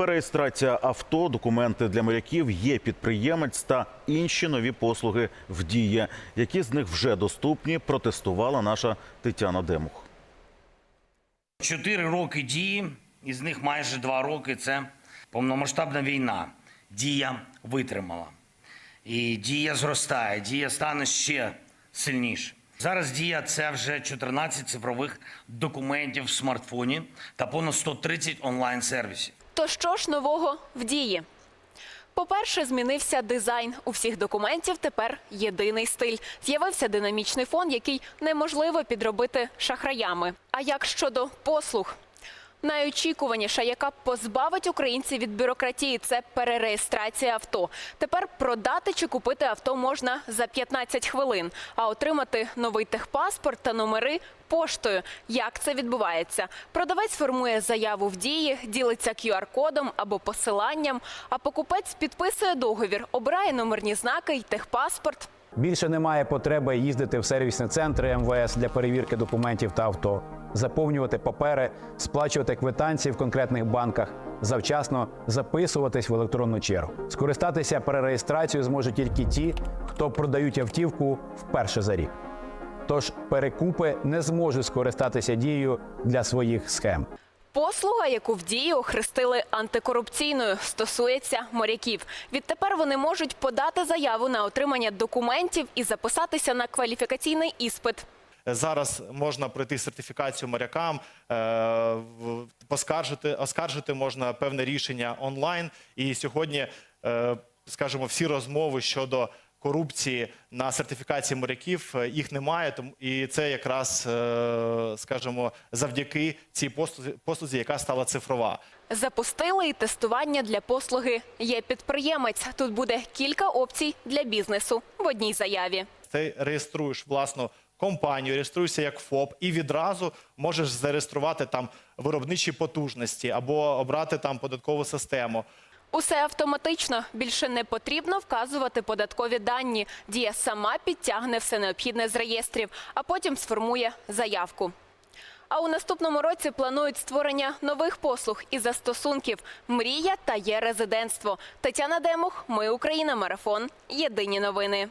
Перереєстрація авто, документи для моряків, є підприємець та інші нові послуги в дії. Які з них вже доступні, протестувала наша Тетяна Демух. Чотири роки дії, із них майже два роки це повномасштабна війна. Дія витримала. І дія зростає, дія стане ще сильніше. Зараз дія це вже 14 цифрових документів в смартфоні та понад 130 онлайн-сервісів. То що ж нового в дії? По-перше, змінився дизайн. У всіх документів тепер єдиний стиль. З'явився динамічний фон, який неможливо підробити шахраями. А як щодо послуг? Найочікуваніша, яка позбавить українців від бюрократії, це перереєстрація авто. Тепер продати чи купити авто можна за 15 хвилин, а отримати новий техпаспорт та номери поштою. Як це відбувається? Продавець формує заяву в дії, ділиться QR-кодом або посиланням, а покупець підписує договір, обирає номерні знаки й техпаспорт. Більше немає потреби їздити в сервісні центри МВС для перевірки документів та авто, заповнювати папери, сплачувати квитанції в конкретних банках, завчасно записуватись в електронну чергу. Скористатися перереєстрацією зможуть тільки ті, хто продають автівку вперше за рік. Тож перекупи не зможуть скористатися дією для своїх схем. Послуга, яку в дії охрестили антикорупційною, стосується моряків. Відтепер вони можуть подати заяву на отримання документів і записатися на кваліфікаційний іспит. Зараз можна пройти сертифікацію морякам, е, поскаржити, оскаржити можна певне рішення онлайн. І сьогодні, е, скажімо, всі розмови щодо корупції на сертифікації моряків е, їх немає. І це якраз, скажімо, завдяки цій послузі, послузі, яка стала цифрова. Запустили і тестування для послуги «Є підприємець». Тут буде кілька опцій для бізнесу в одній заяві. ти реєструєш власну компанію, реєструєшся як ФОП, і відразу можеш зареєструвати там виробничі потужності або обрати там податкову систему. Усе автоматично. Більше не потрібно вказувати податкові дані. Дія сама підтягне все необхідне з реєстрів, а потім сформує заявку. А у наступному році планують створення нових послуг і застосунків «Мрія» та «Є резидентство». Тетяна Демух, Ми Україна, Марафон. Єдині новини.